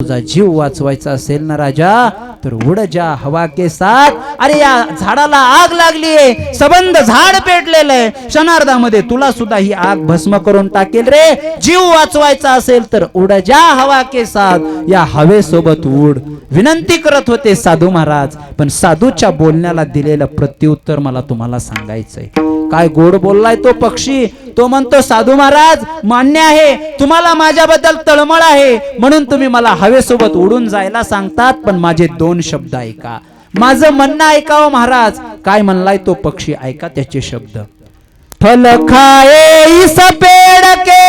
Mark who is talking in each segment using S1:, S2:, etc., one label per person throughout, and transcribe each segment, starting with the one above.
S1: तुझा जीव वाचवायचा असेल ना राजा तर उड जा हवा के साथ अरे या झाडाला आग लागली आहे सबंध झाड पेटलेलं आहे. क्षणार्धामध्ये तुला सुद्धा ही आग भस्म करून टाकेल रे. जीव वाचवायचा असेल तर उड जा हवा के साथ या हवेसोबत उड. विनंती करत होते साधू महाराज पण साधूच्या बोलण्याला दिलेलं प्रत्युत्तर मला तुम्हाला सांगायचंय. काय गोड बोललाय तो पक्षी? तो म्हणतो साधू महाराज मान्य आहे तुम्हाला माझ्याबद्दल तळमळ आहे. म्हणून तुम्ही मला हवेसोबत उडून जायला सांगतात पण माझे दोन शब्द ऐका. माझं म्हणणं ऐकावं महाराज. काय म्हणलाय तो पक्षी? ऐका त्याचे शब्द. फल खाए इस पेड़ के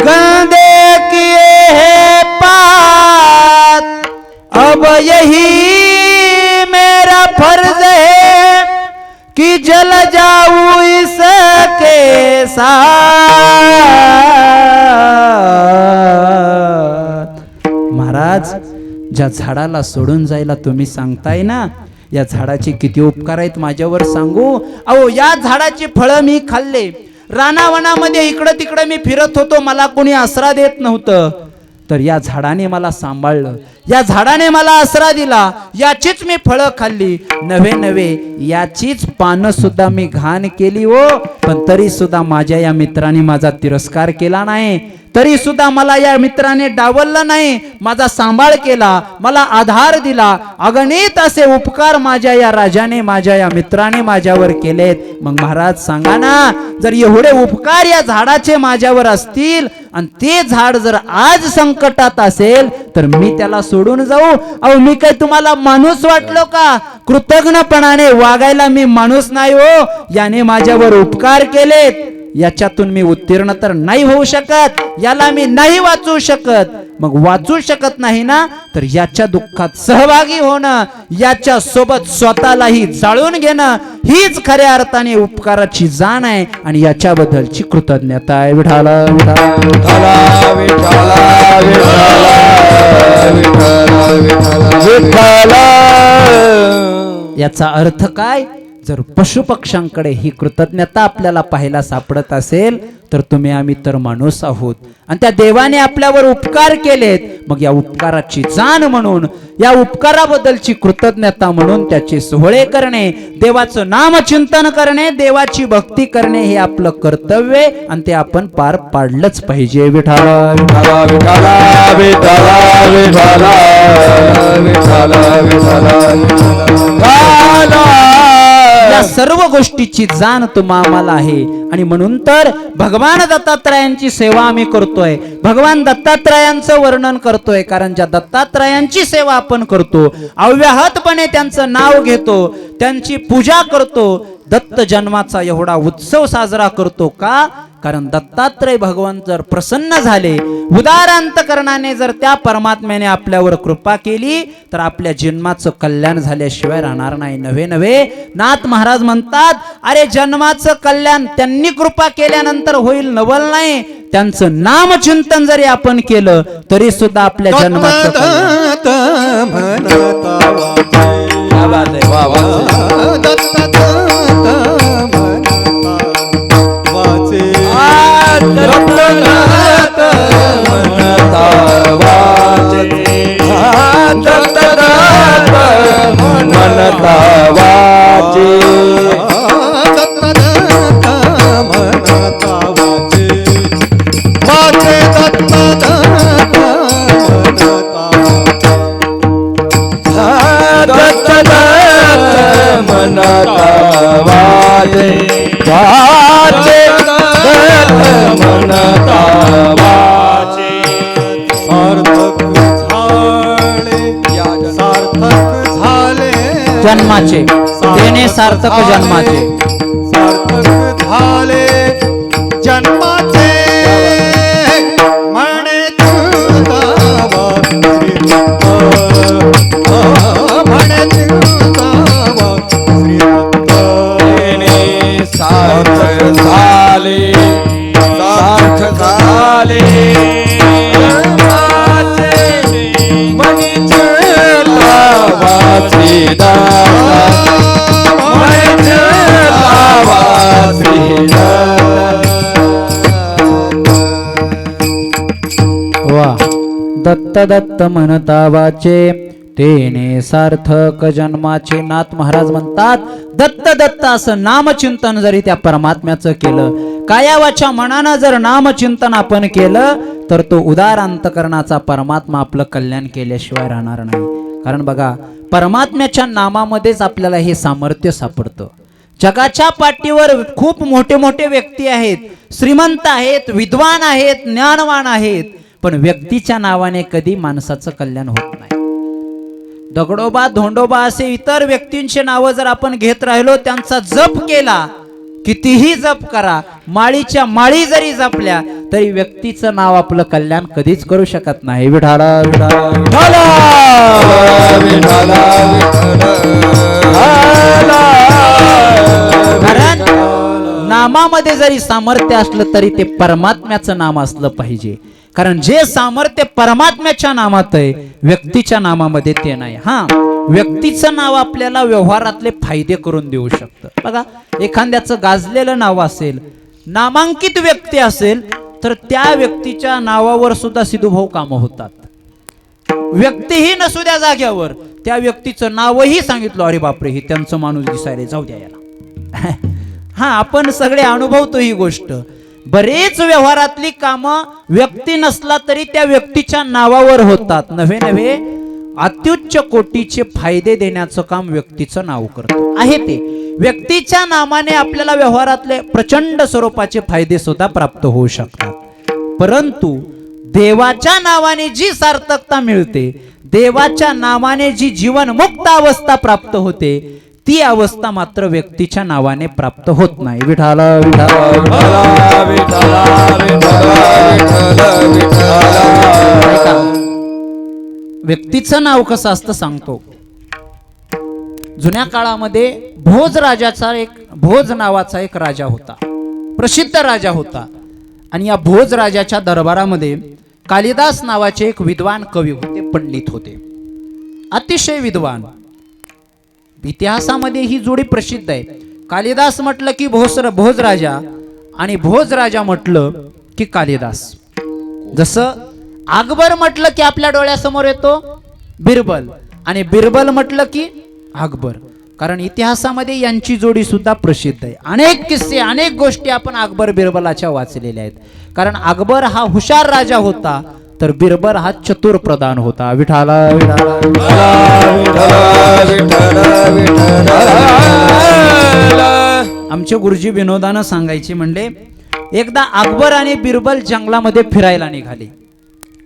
S1: गंदे किए है पात। अब यही कि जल जाऊ इसके साथ। महाराज ज्या झाडाला सोडून जायला तुम्ही सांगताय ना या झाडाचे किती उपकार आहेत माझ्यावर सांगू? अहो या झाडाची फळं मी खाल्ले. रानावनामध्ये इकडं तिकडं मी फिरत होतो मला कोणी आसरा देत नव्हतं. तर या झाडाने मला सांभाळलं. या झाडाने मला आसरा दिला. याचीच मी फळं खाल्ली. नवे नवे याचीच पानं सुद्धा मी घाण केली हो. पण तरी सुद्धा माझ्या या मित्राने माझा तिरस्कार केला नाही. तरी सुद्धा मला या मित्राने डावललं नाही. माझा सांभाळ केला मला आधार दिला. अगणित असे उपकार माझ्या या राजाने माझ्या या मित्राने माझ्यावर केलेत. मग महाराज सांगा ना जर एवढे उपकार या झाडाचे माझ्यावर असतील आणि ते झाड जर आज संकटात असेल तर मी त्याला सोडून जाऊ. अहो मी काय तुम्हाला माणूस वाटलो का? कृतज्ञपणाने वागायला मी माणूस नाही हो. याने माझ्यावर उपकार केलेत. याच्यातून मी उत्तीर्ण तर नाही होऊ शकत. याला मी नाही वाचू शकत. मग वाचू शकत नाही ना तर याच्या दुःखात सहभागी होणं याच्या सोबत स्वतःलाही जाळून घेणं हीच खऱ्या अर्थाने उपकाराची जाण आहे आणि याच्याबद्दलची कृतज्ञता आहे. विठाला विठाला
S2: विठाला विठाला विठाला विठाला
S1: याचा अर्थ काय? जर पशुपक्ष्यांकडे ही कृतज्ञता आपल्याला पाहायला सापडत असेल तर तुम्ही आम्ही तर माणूस आहोत. आणि त्या देवाने आपल्यावर उपकार केलेत. मग या उपकाराची जाण म्हणून या उपकाराबद्दलची कृतज्ञता म्हणून त्याचे सोहळे करणे देवाचं नामचिंतन करणे देवाची भक्ती करणे हे आपलं कर्तव्य आणि ते आपण पार पाडलंच पाहिजे. विठाला
S2: विठाला विठाला विठाला विठाला विठाला
S1: गोष्टीची जाण तुम्हा आम्हाला आहे. आणि म्हणून तर भगवान दत्तात्रयांची सेवा आम्ही करतोय. भगवान दत्तात्रयांचं वर्णन करतोय कारण ज्या दत्तात्रयांची सेवा आपण करतो अव्याहतपणे त्यांचं नाव घेतो त्यांची पूजा करतो दत्त जन्माचा एवढा उत्सव साजरा करतो का? कारण दत्तात्रय भगवान जर प्रसन्न झाले उदारांतकरणाने जर त्या परमात्म्याने आपल्यावर कृपा केली तर आपल्या जन्माचं कल्याण झाल्याशिवाय राहणार नाही. नव्हे नव्हे. नाथ महाराज म्हणतात अरे जन्माचं कल्याण त्यांनी कृपा केल्यानंतर होईल नवल नाही. त्यांचं नामचिंतन जरी आपण केलं तरी सुद्धा आपल्या जन्माचं
S2: वाचे.
S1: देणे सार्थक जन्माचे. दत्त म्हणता वाचे तेने सार्थक जन्माचे नाथ महाराज म्हणतात दत्त दत्त असं नामचिंतन जरी त्या परमात्म्याचं केलं कायावाच्या मनानं जर नामचिंतन आपण केलं तर तो उदार अंतकरणाचा परमात्मा आपलं कल्याण केल्याशिवाय राहणार नाही. कारण बघा परमात्म्याच्या नामामध्येच आपल्याला हे सामर्थ्य सापडतं. जगाच्या पाठीवर खूप मोठे मोठे व्यक्ती आहेत श्रीमंत आहेत विद्वान आहेत ज्ञानवान आहेत. पण व्यक्तीच्या नावाने कधी माणसाचं कल्याण होत नाही. दगडोबा धोंडोबा असे इतर व्यक्तींची नावं जर आपण घेत राहिलो त्यांचा जप केला कितीही जप करा माळीच्या माळी जरी जपल्या तरी व्यक्तीचं नाव आपलं कल्याण कधीच करू शकत नाही. विठाला विठाला कारण नामामध्ये जरी सामर्थ्य असलं तरी ते परमात्म्याचं नाम असलं पाहिजे. कारण जे सामर्थ्य परमात्म्याच्या नामात आहे व्यक्तीच्या नामामध्ये ते नाही. हा व्यक्तीचं नाव आपल्याला व्यवहारातले फायदे करून देऊ शकतं. बघा एखाद्याचं गाजलेलं नाव असेल नामांकित व्यक्ती असेल तर त्या व्यक्तीच्या नावावर सुद्धा सिधुभाऊ कामं होतात. व्यक्तीही नसू द्या जाग्यावर त्या व्यक्तीचं नावही सांगितलं अरे बापरे ही त्यांचं माणूस दिसायला जाऊ द्या याला. हा आपण सगळे अनुभवतो ही गोष्ट. बरेच व्यवहारातली कामं व्यक्ती नसला तरी त्या व्यक्तीच्या नावावर होतात. नव्हे नव्हे. अत्युच्च कोटीचे फायदे देण्याचं काम व्यक्तीचं नाव करत. आहे ते. व्यक्तीच्या नामाने आपल्याला व्यवहारातले प्रचंड स्वरूपाचे फायदे सुद्धा प्राप्त होऊ शकतात. परंतु देवाच्या नावाने जी सार्थकता मिळते देवाच्या नावाने जी जीवनमुक्त अवस्था प्राप्त होते ती अवस्था मात्र व्यक्तीच्या नावाने प्राप्त होत नाही. विठाला विठाला व्यक्तीचं नाव कसं असतं सांगतो. जुन्या काळामध्ये भोज राजाचा एक भोज नावाचा एक राजा होता. प्रसिद्ध राजा होता. आणि या भोज राजाच्या दरबारामध्ये कालिदास नावाचे एक विद्वान कवी होते पंडित होते. अतिशय विद्वान. इतिहासामध्ये ही जोडी प्रसिद्ध आहे. कालिदास म्हटलं की भोसर भोज राजा आणि भोज राजा म्हटलं की कालिदास. जसं अकबर म्हटलं की आपल्या डोळ्यासमोर येतो बिरबल आणि बिरबल म्हटलं की अकबर. कारण इतिहासामध्ये यांची जोडी सुद्धा प्रसिद्ध आहे. अनेक किस्से अनेक गोष्टी आपण अकबर बिरबलाच्या वाचलेल्या आहेत. कारण अकबर हा हुशार राजा होता. तर बिरबल हा चतुर प्रधान होता. विठाला विठाला आमचे गुरुजी विनोदानं सांगायचे म्हणले एकदा अकबर आणि बिरबल जंगलामध्ये फिरायला निघाले.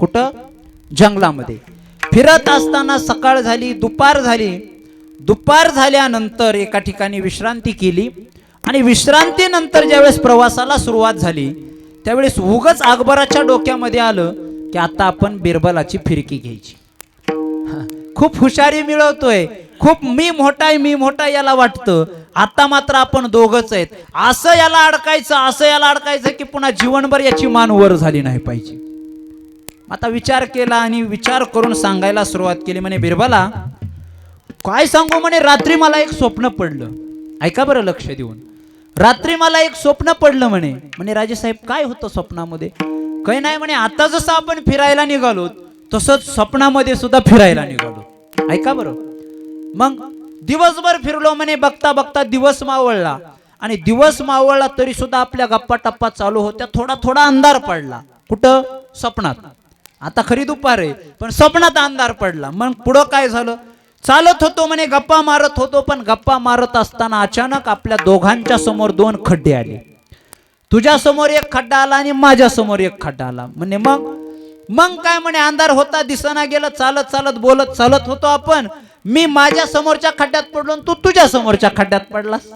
S1: कुठं? जंगलामध्ये. फिरत असताना सकाळ झाली दुपार झाली. दुपार झाल्यानंतर एका ठिकाणी विश्रांती केली आणि विश्रांतीनंतर ज्यावेळेस प्रवासाला सुरुवात झाली त्यावेळेस उगच अकबराच्या डोक्यामध्ये आलं की आता आपण बिरबलाची फिरकी घ्यायची. खूप हुशारी मिळवतोय. खूप मी मोठाय मी मोठा याला वाटतं. आता मात्र आपण दोघच आहेत. असं याला अडकायचं असं याला अडकायचं की पुन्हा जीवनभर याची मान वर झाली नाही पाहिजे. आता विचार केला आणि विचार करून सांगायला सुरुवात केली. म्हणे बिरबला काय सांगू म्हणे रात्री मला एक स्वप्न पडलं. ऐका बरं लक्ष देऊन. रात्री मला एक स्वप्न पडलं म्हणे. म्हणे राजेसाहेब काय होतं स्वप्नामध्ये? काही नाही म्हणे आता जसं आपण फिरायला निघालो तसंच स्वप्नामध्ये सुद्धा फिरायला निघालो. ऐका बरं. मग दिवसभर फिरलो म्हणे बघता बघता दिवस मावळला. आणि दिवस मावळला तरी सुद्धा आपल्या गप्पा टप्पा चालू होत्या थोडा थोडा अंधार पडला. कुठं? स्वप्नात. आता खरी दुपार आहे पण स्वप्नात अंधार पडला. मग पुढं काय झालं? चालत होतो म्हणे गप्पा मारत होतो पण गप्पा मारत असताना अचानक आपल्या दोघांच्या समोर दोन खड्डे आले. तुझ्या समोर एक खड्डा आला आणि माझ्यासमोर एक खड्डा आला. म्हणे मग? मग काय म्हणे अंधार होता दिसना गेलं चालत चालत बोलत चालत होतो आपण. मी माझ्या समोरच्या खड्ड्यात पडलो आणि तू तुझ्या समोरच्या खड्ड्यात पडलास.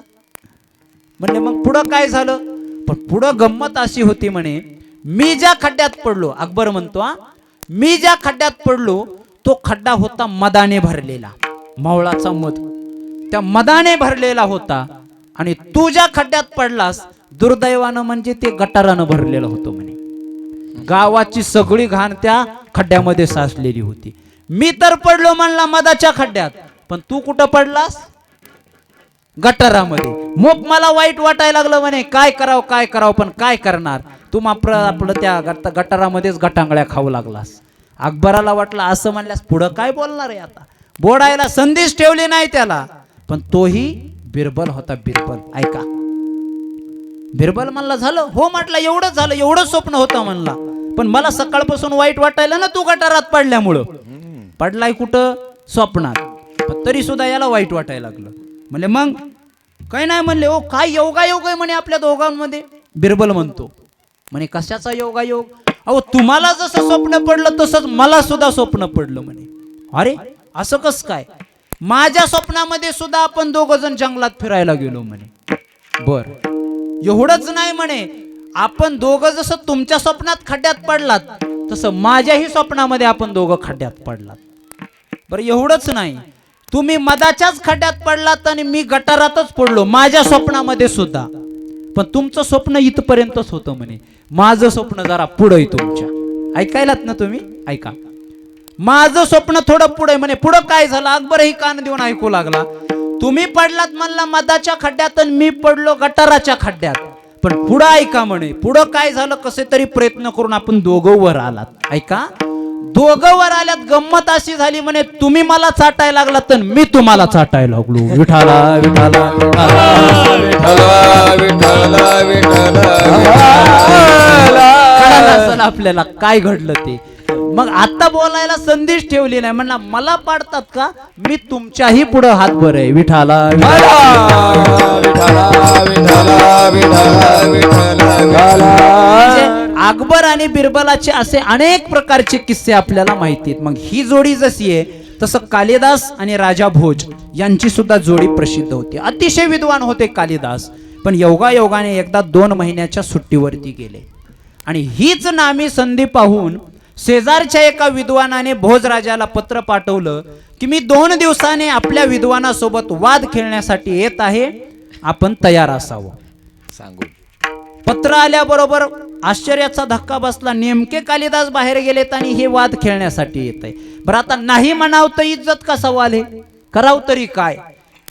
S1: म्हणजे मग पुढं काय झालं? पण पुढं गंमत अशी होती म्हणे मी ज्या खड्ड्यात पडलो अकबर म्हणतो हा. मी ज्या खड्ड्यात पडलो तो खड्डा होता मदाने भरलेला मावळाचा मध. त्या मदाने भरलेला होता आणि तू ज्या खड्ड्यात पडलास दुर्दैवानं म्हणजे ते गटारानं भरलेलं होतं म्हणे. गावाची सगळी घाण त्या खड्ड्यामध्ये साचलेली होती. मी तर पडलो म्हणला मधाच्या खड्ड्यात पण तू कुठं पडलास? गटारामध्ये. मग मला वाईट वाटायला लागलं म्हणे काय करावं काय करावं पण काय करणार? तू मात्र आपलं त्या गट गटारामध्येच गटांगळ्या खाऊ लागलास. अकबराला वाटलं असं म्हणल्यास पुढं काय बोलणार आहे आता? बोडायला संदेश ठेवले नाही त्याला. पण तोही बिरबल होता बिरबल. ऐका. बिरबल म्हणला झालं. हो म्हटलं एवढंच झालं एवढं स्वप्न होतं म्हणला. पण मला सकाळपासून वाईट वाटायला ना तू गटारात पडल्यामुळं. पडलाय कुठं? स्वप्नात. तरी सुद्धा याला वाईट वाटायला लागलं. म्हणले मग? काय नाही म्हणले ओ काय योगा योग आहे म्हणे आपल्या दोघांमध्ये. बिरबल म्हणतो. म्हणे कशाचा योगा योग? अहो तुम्हाला जसं स्वप्न पडलं तसंच मला सुद्धा स्वप्न पडलं म्हणे. अरे असं कस काय? माझ्या स्वप्नामध्ये सुद्धा आपण दोघ जण जंगलात फिरायला गेलो म्हणे. बर. एवढंच नाही म्हणे. आपण दोघं जसं तुमच्या स्वप्नात खड्ड्यात पडलात तसं माझ्याही स्वप्नामध्ये आपण दोघं खड्ड्यात पडलात. बरं एवढंच नाही. तुम्ही मधाच्याच खड्ड्यात पडलात आणि मी गटारातच पडलो माझ्या स्वप्नामध्ये सुद्धा. पण तुमचं स्वप्न इथपर्यंतच होतं म्हणे. माझं स्वप्न जरा पुढं आहे तुमच्या. ऐकायलात ना तुम्ही? ऐका. माझं स्वप्न थोडं पुढे म्हणे. पुढं काय झालं? अकबरही कान देऊन ऐकू लागला. तुम्ही पडलात म्हणला मधाच्या खड्ड्यात आणि मी पडलो गटाराच्या खड्ड्यात. पण पुढं ऐका म्हणे पुढं काय झालं कसे तरी प्रयत्न करून आपण दोघं वर आलात. ऐका? दोघं वर आल्यात गंमत अशी झाली म्हणे तुम्ही मला चाटायला लागला तर मी तुम्हाला चाटायला लागलो. विठाला विठाला कळालं असेल आपल्याला काय घडलं ते. मग आता बोलायला संदेश ठेवली नाही. म्हणला मला पाडतात का? मी तुमच्याही पुढे हात बरं आहे. विठाला म्हणजे अकबर आणि बिरबलाचे असे अनेक प्रकारचे किस्से आपल्याला माहिती आहेत. मग ही जोडी जशी आहे तसं कालिदास आणि राजा भोज यांची सुद्धा जोडी प्रसिद्ध होती. अतिशय विद्वान होते कालिदास पण योगायोगाने एकदा दोन महिन्याच्या सुट्टीवरती गेले. आणि हीच नामी संधी पाहून शेजारच्या एका विद्वानाने भोजराजाला पत्र पाठवलं की मी दोन दिवसाने आपल्या विद्वानासोबत वाद खेळण्यासाठी येत आहे आपण तयार असावं.
S2: सांगू
S1: पत्र आल्याबरोबर आश्चर्याचा धक्का बसला नेमके कालिदास बाहेर गेलेत आणि हे वाद खेळण्यासाठी येत आहे. बरं आता नाही म्हणाव तर इज्जत का सवाल आहे कराव तरी काय?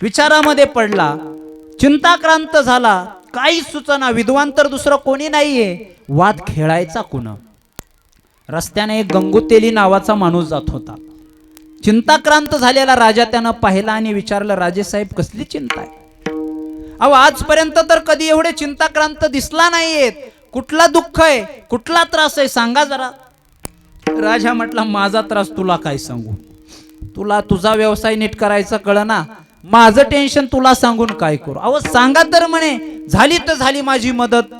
S1: विचारामध्ये पडला चिंताक्रांत झाला काही सुचना विद्वान तर दुसरं कोणी नाहीये. वाद खेळायचा कुण? रस्त्याने एक गंगुतेली नावाचा माणूस जात होता. चिंताक्रांत झालेला राजा त्यानं पाहिला आणि विचारलं राजेसाहेब कसली चिंता आहे? अहो आजपर्यंत तर कधी एवढे चिंताक्रांत दिसला नाहीयेत. कुठला दुःख आहे? कुठला त्रास आहे? सांगा जरा. राजा म्हटला माझा त्रास तुला काय सांगू? तुला तुझा व्यवसाय नीट करायचा कळ ना माझं टेन्शन तुला सांगून काय करू? अहो सांगा तर म्हणे झाली तर झाली माझी मदत.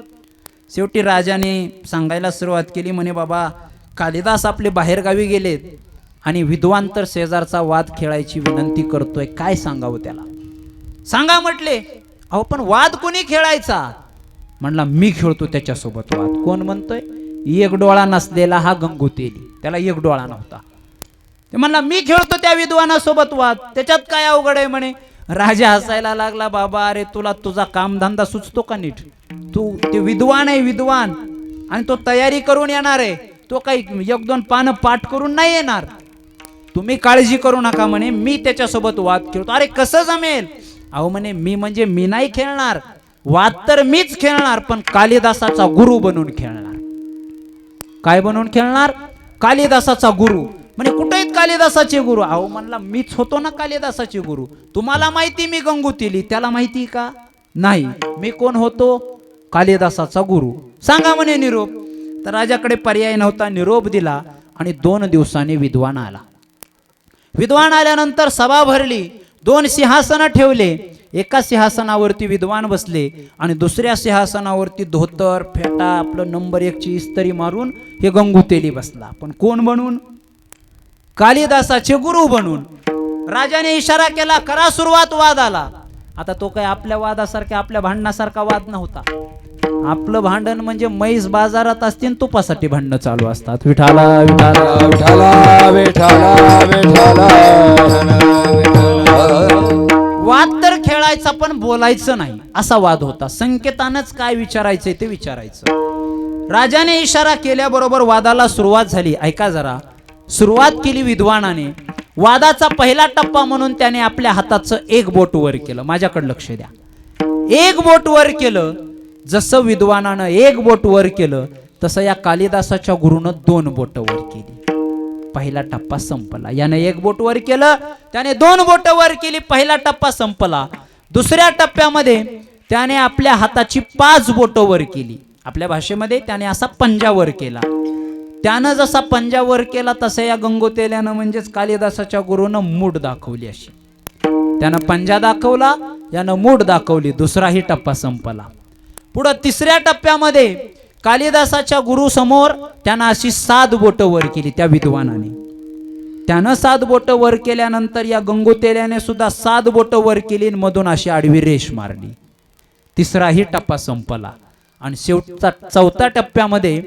S1: शेवटी राजाने सांगायला सुरुवात केली म्हणे बाबा कालिदास आपले बाहेरगावी गेलेत आणि विद्वान तर शेजारचा वाद खेळायची विनंती करतोय. काय सांगावं त्याला? सांगा म्हटले अहो पण वाद कोणी खेळायचा? म्हणला मी खेळतो त्याच्यासोबत वाद. कोण म्हणतोय? एक डोळा नसलेला हा गंगोतेली. त्याला एक डोळा नव्हता. ते म्हणला मी खेळतो त्या विद्वानासोबत वाद. त्याच्यात काय अवघड आहे म्हणे? राजा हसायला लागला बाबा अरे तुला तुझा कामधंदा सुचतो का नीट? तू ते विद्वान आहे विद्वान आणि तो तयारी करून येणार आहे. तो काही एक दोन पानं पाठ करून नाही येणार. तुम्ही काळजी करू नका म्हणे मी त्याच्यासोबत वाद खेळतो. अरे कसं जमेल? अहो म्हणे मी म्हणजे मी नाही खेळणार. वाद तर मीच खेळणार पण कालिदासाचा गुरु बनून खेळणार. काय बनून खेळणार? कालिदासाचा गुरु. म्हणे कुठे आहेत कालिदासाचे गुरु? अहो म्हणला मीच होतो ना कालिदासाचे गुरु. तुम्हाला माहिती मी गंगुतीली त्याला माहिती का? नाही. मी कोण होतो? कालिदासाचा गुरु. सांगा म्हणे निरोप. तर राजाकडे पर्याय नव्हता निरोप दिला आणि दोन दिवसांनी विद्वान आला. विद्वान आल्यानंतर सभा भरली दोन सिंहासनं ठेवले एका सिंहासनावरती विद्वान बसले आणि दुसऱ्या सिंहासनावरती धोतर फेटा आपलं नंबर एकची इस्त्री मारून हे गंगुतेली बसला. पण कोण बनून? कालिदासाचे गुरु बनून. राजाने इशारा केला करा सुरुवात वाद आला. आता तो काय आपल्या वादासारख्या आपल्या भांडणासारखा वाद नव्हता. आपलं भांडण म्हणजे म्हैस बाजारात असतील तुपासाठी भांडणं चालू असतात. विठाला विठाला.
S2: विठ्ठला विठ्ठला विठ्ठला
S1: वाद तर खेळायचा पण बोलायचं नाही. असा वाद होता. संकेतानच काय विचारायचंय ते विचारायचं. राजाने इशारा केल्याबरोबर वादाला सुरुवात झाली. ऐका जरा. सुरुवात केली विद्वानाने. वादाचा पहिला टप्पा म्हणून त्याने आपल्या हाताचं एक बोट वर केलं. माझ्याकडे लक्ष द्या. एक बोट वर केलं. जसं विद्वानानं एक बोट वर केलं तसं या कालिदासाच्या गुरुनं दोन बोट वर केली. पहिला टप्पा संपला. यानं एक बोट वर केलं त्याने दोन बोट वर केली पहिला टप्पा संपला. दुसऱ्या टप्प्यामध्ये त्याने आपल्या हाताची पाच बोट वर केली. आपल्या भाषेमध्ये त्याने असा पंजावर केला. त्यानं जसा पंजावर केला तसं या गंगोतेल्यानं म्हणजेच कालिदासाच्या गुरुनं मूठ दाखवली अशी. त्यानं पंजा दाखवला यानं मूठ दाखवली दुसराही टप्पा संपला. पुढं तिसऱ्या टप्प्यामध्ये कालिदासाच्या गुरु समोर त्यानं अशी सात बोट वर केली त्या विद्वानाने. त्यानं सात बोट वर केल्यानंतर या गंगोतेल्याने सुद्धा सात बोट वर केली आणि मधून अशी आडवी रेष मारली. तिसराही टप्पा संपला. आणि शेवटचा चौथ्या टप्प्यामध्ये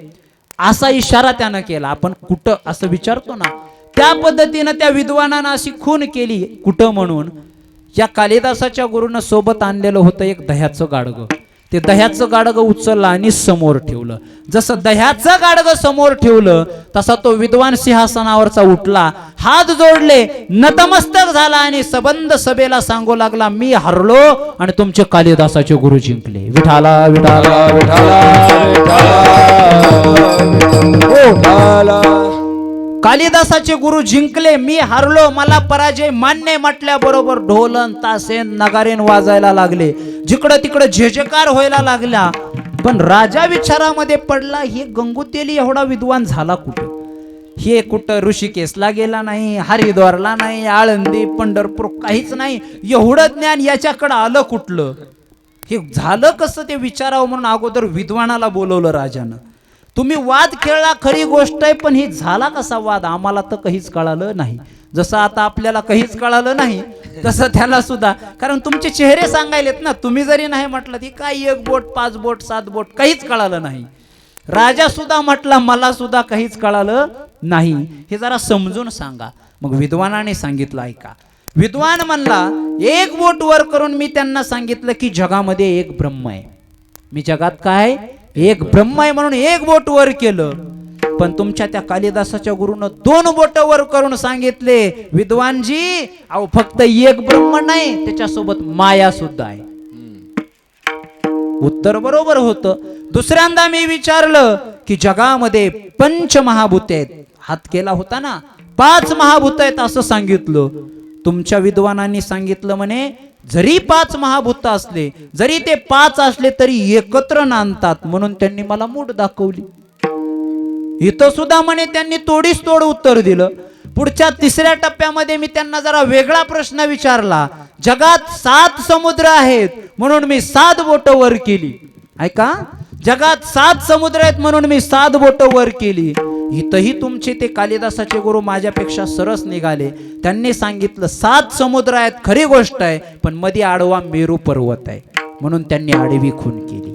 S1: असा इशारा त्यानं केला. आपण कुठं असं विचारतो ना त्या पद्धतीनं त्या विद्वानानं अशी खून केली. कुठं म्हणून? या कालिदासाच्या गुरुनं सोबत आणलेलं होतं एक दह्याचं गाडगं. ते दह्याचं गाडगं उचललं आणि समोर ठेवलं. जसं दह्याचं गाडगं समोर ठेवलं तसा तो विद्वान सिंहासनावरचा उठला हात जोडले नतमस्तक झाला आणि सबंध सभेला सांगू लागला मी हरलो आणि तुमचे कालिदासाचे गुरु जिंकले. विठाला विठाला
S2: विठाला विठाला. हो.
S1: कालिदासाचे गुरु जिंकले मी हरलो मला पराजय मान्य म्हटल्याबरोबर ढोलन तासेन नगारेन वाजायला लागले. जिकडं तिकडं झेजकार व्हायला लागला पण राजा विचारामध्ये पडला हे गंगुतेली एवढा विद्वान झाला कुठे? हे कुठं ऋषिकेशला गेला नाही हरिद्वारला नाही आळंदी पंढरपूर काहीच नाही एवढं ज्ञान याच्याकडं आलं कुठलं? हे झालं कसं ते विचारावं म्हणून अगोदर विद्वानाला बोलवलं राजानं. तुम्ही वाद खेळला खरी गोष्ट आहे पण ही झाला कसा वाद? आम्हाला तर काहीच कळालं नाही. जसं आता आपल्याला काहीच कळालं नाही तसं त्याला सुद्धा. कारण तुमचे चेहरे सांगायलेत ना तुम्ही जरी नाही म्हटलं ती काय एक बोट पाच बोट सात बोट काहीच कळालं नाही. राजा सुद्धा म्हटला मला सुद्धा काहीच कळालं नाही. हे जरा समजून सांगा. मग विद्वानाने सांगितलं ऐका. विद्वान म्हणला एक बोट वर करून मी त्यांना सांगितलं की जगामध्ये एक ब्रह्म आहे. मी जगात काय? एक ब्रह्म आहे म्हणून एक बोट वर केलं. पण तुमच्या त्या कालिदासाच्या गुरुनं दोन बोट वर करून सांगितले विद्वानजी अहो फक्त एक ब्रह्म नाही त्याच्यासोबत माया सुद्धा आहे. उत्तर बरोबर होतं. दुसऱ्यांदा मी विचारलं की जगामध्ये पंच महाभूत आहेत. हात केला होता ना पाच महाभूत आहेत असं सांगितलं. तुमच्या विद्वानांनी सांगितलं म्हणे जरी पाच महाभूत असले जरी ते पाच असले तरी एकत्र नांदतात म्हणून त्यांनी मला मूठ दाखवली. इथं सुद्धा म्हणे त्यांनी तोडीस तोड उत्तर दिलं. पुढच्या तिसऱ्या टप्प्यामध्ये मी त्यांना जरा वेगळा प्रश्न विचारला. जगात सात समुद्र आहेत म्हणून मी सात बोट वर केली. ऐका जगात सात समुद्र आहेत म्हणून मी सात बोट वर केली. इथंही तुमचे ते कालिदासाचे गुरु माझ्यापेक्षा सरस निघाले. त्यांनी सांगितलं सात समुद्र आहेत खरी गोष्ट आहे पण मध्ये आडवा मेरू पर्वत आहे. म्हणून त्यांनी आडवी खून केली.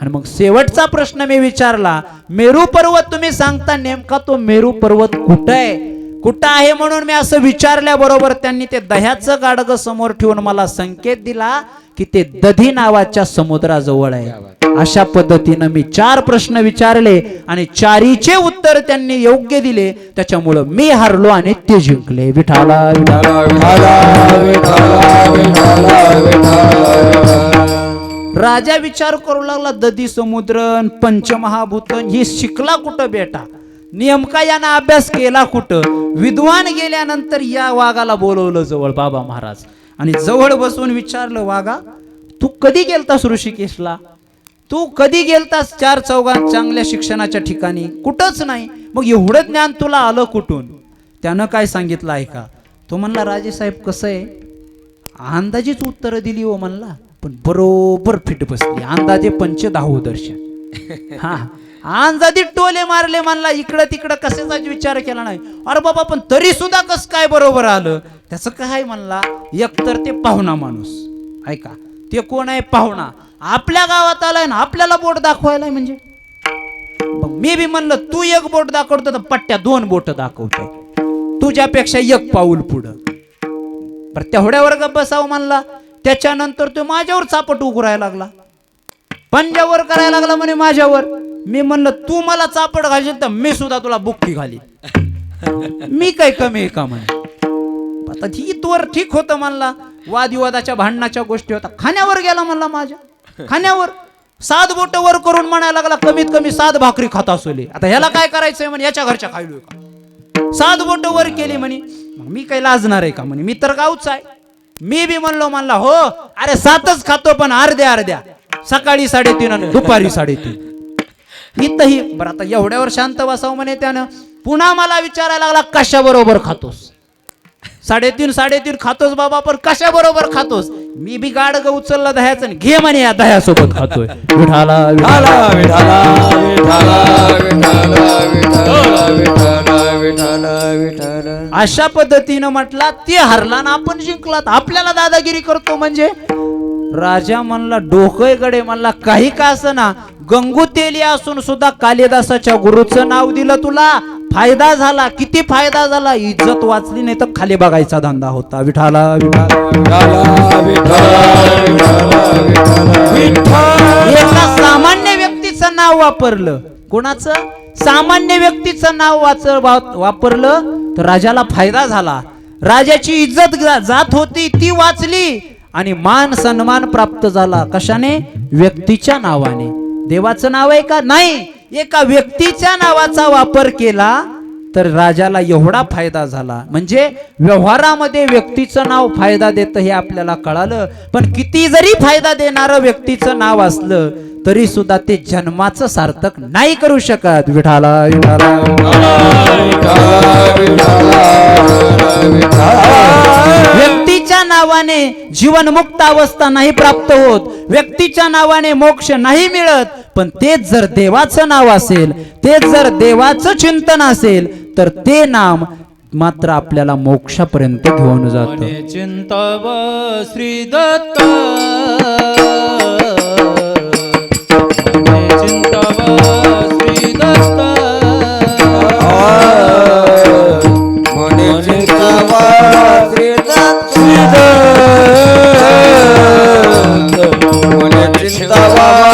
S1: आणि मग शेवटचा प्रश्न मी विचारला मेरू पर्वत तुम्ही सांगता नेमका तो मेरू पर्वत कुठं आहे? कुठं आहे म्हणून मी असं विचारल्याबरोबर त्यांनी ते दह्याचं गाडगं समोर ठेवून मला संकेत दिला की ते दधी नावाच्या समुद्राजवळ आहे. अशा पद्धतीनं मी चार प्रश्न विचारले आणि चारीचे उत्तर त्यांनी योग्य दिले. त्याच्यामुळं मी हारलो आणि ते जिंकले. विठाला राजा विचार करू लागला दधी समुद्रन पंचमहाभूतन ही शिकला कुठं बेटा? नेमका यानं अभ्यास केला कुठं? विद्वान गेल्यानंतर या वाघाला बोलवलं जवळ बाबा महाराज. आणि जवळ बसून विचारलं वाघा तू कधी गेलतास ऋषिकेशला? तू कधी गेलतास चार चौघात चांगल्या शिक्षणाच्या ठिकाणी? कुठंच नाही. मग एवढं ज्ञान तुला आलं कुठून? त्यानं काय सांगितलं ऐका तो म्हणला राजेसाहेब कसं आहे? अंदाजेच उत्तरं दिली हो म्हणला पण बरोबर फिट बसली. अंदाजे पंच दर्शन हा. अंदाजे टोले मारले म्हणला इकडं तिकडं कशाचा विचार केला नाही? अरे बाबा पण तरी सुद्धा कस काय बरोबर आलं? त्याचं काय म्हणला एकतर ते पाहुणा माणूस. ऐका ते कोण आहे पाहुणा? आपल्या गावात आलाय ना आपल्याला बोट दाखवायला म्हणजे? मी बी म्हणलं तू एक बोट दाखवतो तर पट्ट्या दोन बोट दाखवतोय. तुझ्यापेक्षा एक पाऊल पुढं. बरं तेवढ्यावर बसावं म्हणला. त्याच्यानंतर तो माझ्यावर चापट उघडायला लागला. पंजावर करायला लागला म्हणे माझ्यावर. मी म्हणलं तू मला चापट घालशील तर मी सुद्धा तुला बुक्की घालीन. मी काय कमी आहे का म्हणे? आता ही तोवर ठीक होतं म्हणला. वादविवादाच्या भांडणाच्या गोष्टी होता. खाण्यावर गेला म्हणला माझ्या. खाण्यावर. सात बोट वर करून म्हणायला लागला कमीत कमी सात भाकरी खात असोले आता ह्याला काय करायचंय म्हणे? याच्या घरच्या खायलोय का? सात बोट वर केली म्हणे. मी काही लाजणार आहे का म्हणे? मी तर गावच आहे. मी बी म्हणलो म्हणला हो अरे सातच खातो पण अर्ध्या अर्ध्या. सकाळी साडेतीन आणि दुपारी साडेतीन. इथंही बरं आता एवढ्यावर शांत बसावं म्हणे त्यानं. पुन्हा मला विचारायला लागला कशा बरोबर खातोस? साडेतीन साडेतीन खातोस बाबा पण कशा बरोबर खातोस? मी बी गाड ग उचलला दह्याचं घे म्हणे या दह्यासोबत. खातोय. विठाला विठाला.
S2: विठाला विठाला विठाला विठाला विठाला.
S1: अशा पद्धतीनं म्हटला ते हरला ना आपण जिंकलात. आपल्याला दादागिरी करतो म्हणजे? राजा म्हणला डोकळकडे म्हणला काही का असं ना. गंगू तेली असून सुद्धा कालिदासाच्या गुरुचं नाव दिलं तुला. फायदा झाला किती फायदा झाला? इज्जत वाचली नाही तर खाली बघायचा धंदा होता. विठाला एका सामान्य व्यक्तीचं नाव वापरलं. कोणाचं? सामान्य व्यक्तीचं नाव वाच वापरलं तर राजाला फायदा झाला. राजाची इज्जत जात होती ती वाचली आणि मान सन्मान प्राप्त झाला. कशाने? व्यक्तीच्या नावाने. देवाचं नाव आहे का? नाही. एका व्यक्तीच्या नावाचा वापर केला तर राजाला एवढा फायदा झाला म्हणजे व्यवहारामध्ये व्यक्तीचं नाव फायदा देतं हे आपल्याला कळालं पण किती जरी फायदा देणारं व्यक्तीचं नाव असलं तरी सुद्धा ते जन्माचं सार्थक नाही करू शकत विठाला विठाला नावाने जीवनमुक्त अवस्था नाही प्राप्त होत. व्यक्तीच्या नावाने मोक्ष नाही मिळत. पण तेच जर देवाचं नाव असेल तेच जर देवाचं चिंतन असेल तर ते नाम मात्र आपल्याला मोक्षापर्यंत घेऊन जात.
S2: चिंतव श्री दत्त चिंतव श्री दत्त Tava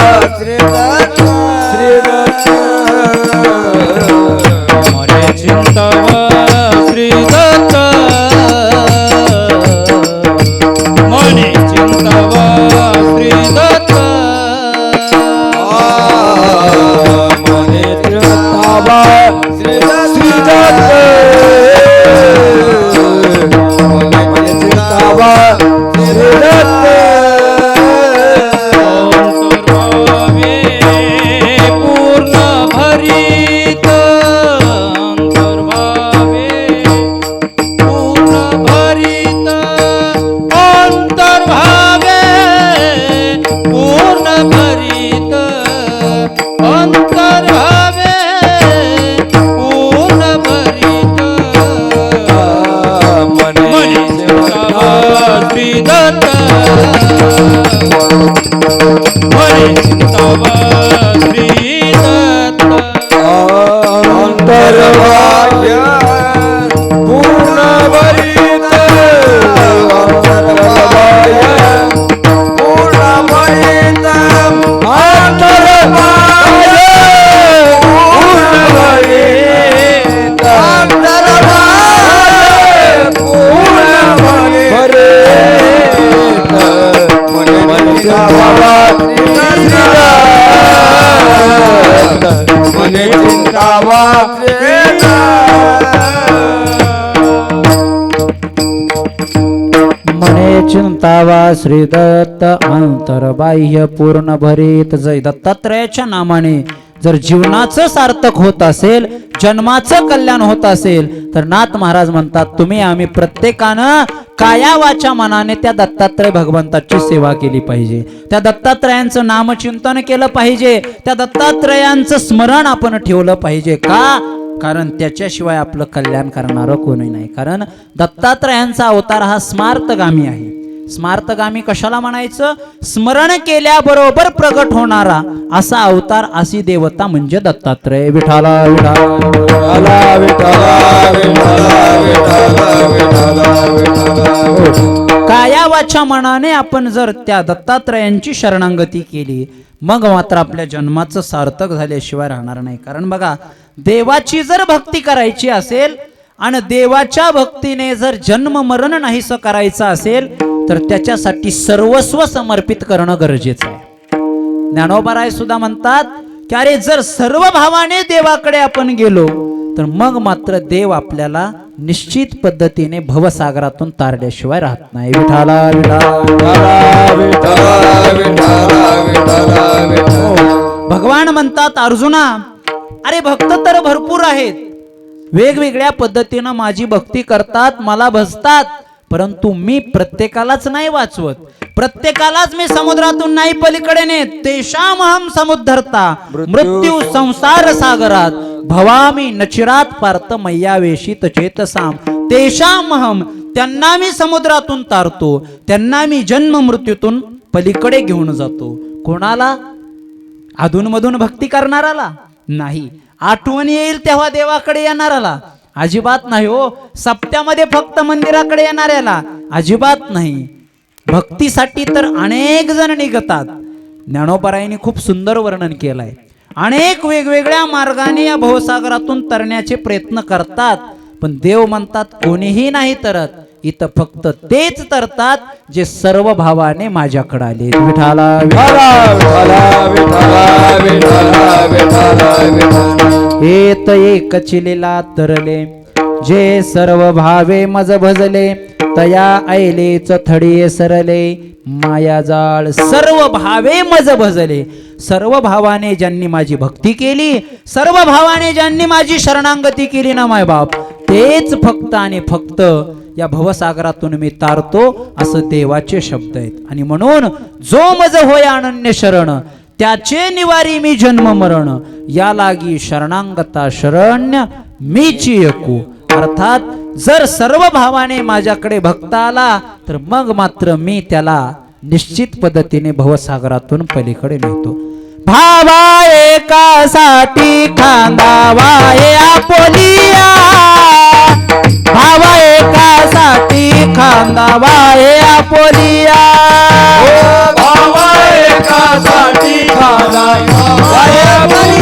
S2: बाबा. मने चिंतावा श्री दत्त
S1: अंतरबाह्य पूर्ण भरीत जय दत्तात्रयाच्या नामाने. जर जीवनाचं सार्थक होत असेल जन्माचं कल्याण होत असेल तर नाथ महाराज म्हणतात तुम्ही आम्ही प्रत्येकानं कायावाच्या मनाने त्या दत्तात्रय भगवंताची सेवा केली पाहिजे. त्या दत्तात्रयांचं नामचिंतन केलं पाहिजे. त्या दत्तात्रयांचं स्मरण आपण ठेवलं पाहिजे का? कारण त्याच्याशिवाय आपलं कल्याण करणारं कोणी नाही. कारण दत्तात्रयांचा अवतार हा स्मार्तगामी आहे. स्मार्तगामी कशाला म्हणायचं? स्मरण केल्याबरोबर प्रगट होणारा असा अवतार अशी देवता म्हणजे दत्तात्रय. विठाला विठाला काया मनाने आपण जर त्या दत्तात्रयांची शरणागती केली मग मात्र आपल्या जन्माचं सार्थक झाल्याशिवाय राहणार नाही. कारण बघा देवाची जर भक्ती करायची असेल आणि देवाच्या भक्तीने जर जन्म मरण नाहीसं करायचं असेल तर त्याच्यासाठी सर्वस्व समर्पित करणं गरजेचं आहे. ज्ञानोबाराय सुद्धा म्हणतात की अरे जर सर्व भावाने देवाकडे आपण गेलो तर मग मात्र देव आपल्याला निश्चित पद्धतीने भवसागरातून तारल्याशिवाय राहत नाही. विठाला हो, भगवान म्हणतात अर्जुना अरे भक्त तर भरपूर आहेत वेगवेगळ्या पद्धतीनं माझी भक्ती करतात मला भजतात परंतु मी प्रत्येकालाच नाही वाचवत. प्रत्येकालाच मी समुद्रातून नाही पलीकडे नेत. तेषाम अहम समुद्धरता मृत्यू संसार सागरात. भवामी नचिरात पार्थ मैयावेशित चेतसाम. तेषाम अहम त्यांना मी समुद्रातून तारतो. त्यांना मी जन्म मृत्यूतून पलीकडे घेऊन जातो. कोणाला? अधूनमधून भक्ती करणाराला? नाही. आठवण येईल तेव्हा देवाकडे येणाराला अजिबात नाही हो. सप्त्यामध्ये फक्त मंदिराकडे येणाऱ्याला. अजिबात नाही. भक्तीसाठी तर अनेक जण निघतात. ज्ञानोपरायने खूप सुंदर वर्णन केलंय. अनेक वेगवेगळ्या मार्गाने या भवसागरातून तरण्याचे प्रयत्न करतात. पण देव म्हणतात कोणीही नाही तरत. इथं फक्त तेच तरतात जे सर्व भावाने माझ्याकडे आले. विठाला येत एक चिलीला तरले जे सर्व भावे मज भजले तया ऐलेच थडी सरले माया जाळ सर्व भावे मज भजले. सर्व भावाने ज्यांनी माझी भक्ती केली सर्व भावाने ज्यांनी माझी शरणांगती केली ना माय बाप तेच फक्त आणि फक्त या भवसागरातून मी तारतो असं देवाचे शब्द आहेत. आणि म्हणून जो मज होय अनन्य शरण त्याचे निवारी मी जन्म मरण या लागी शरणांगता शरण्य मीची एकू. अर्थात जर सर्व भावाने माझ्याकडे भक्त आला तर मग मात्र मी त्याला निश्चित पद्धतीने भवसागरातून पलीकडे नेतो. भावा एकासाठी खांदावा हे आपोलिया भावा एकासाठी खांदावा हे आपोलिया. त्याचे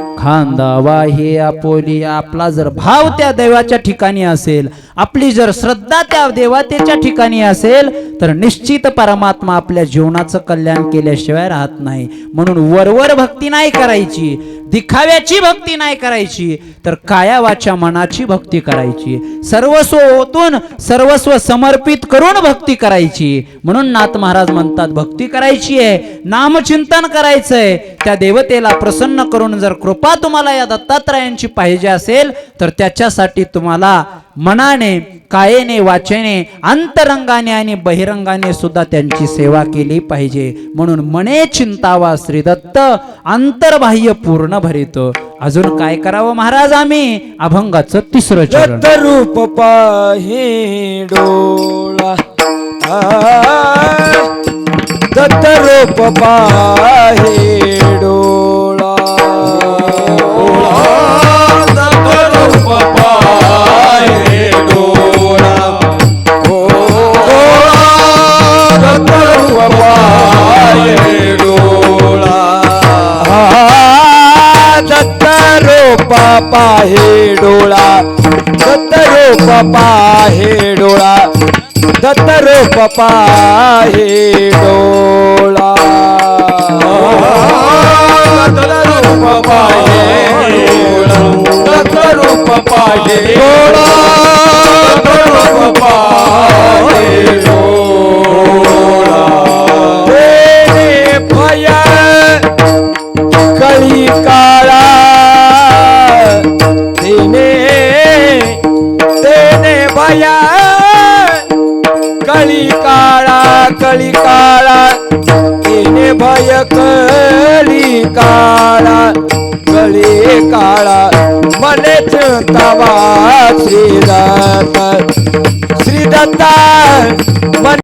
S1: खांदावा हे आपोली आपला जर भाव त्या देवाच्या ठिकाणी असेल आपली जर श्रद्धा त्या देवतेच्या ठिकाणी असेल तर निश्चित परमात्मा आपल्या जीवनाचं कल्याण केल्याशिवाय राहत नाही. म्हणून वरवर भक्ती नाही करायची दिखाव्याची भक्ती नाही करायची तर कायावाच्या मनाची भक्ती करायची. सर्वस्व ओतून सर्वस्व समर्पित करून भक्ती करायची. म्हणून नाथ महाराज म्हणतात भक्ती करायची आहे नामचिंतन करायचंय. त्या देवतेला प्रसन्न करून जर कृपा तुम्हाला या दत्तात्रयांची पाहिजे असेल तर त्याच्यासाठी तुम्हाला मनाने कायेने वाचेने अंतरंगाने आणि बहिरंगाने सुद्धा त्यांची सेवा केली पाहिजे. म्हणून मने चिंतावा श्री दत्त अंतर्बाह्य पूर्ण भरित. अजून काय करावं महाराज आम्ही? अभंगाचं तिसरं चरण.
S2: रूप डोळा. दत्त रूप डोळा. पापा हे डोळा दत्त रूप हे डोळा दत्त रूप पाहे डोळा दत्त रूप पाहे पाहे डोळा रूप पाहे डोळा तेने भय कळी काळा. तिने तेने भया कळी काळा कळी काळा. तिने भय कली काळा. कली काळा मने तवा श्री दत्त श्री दत्ता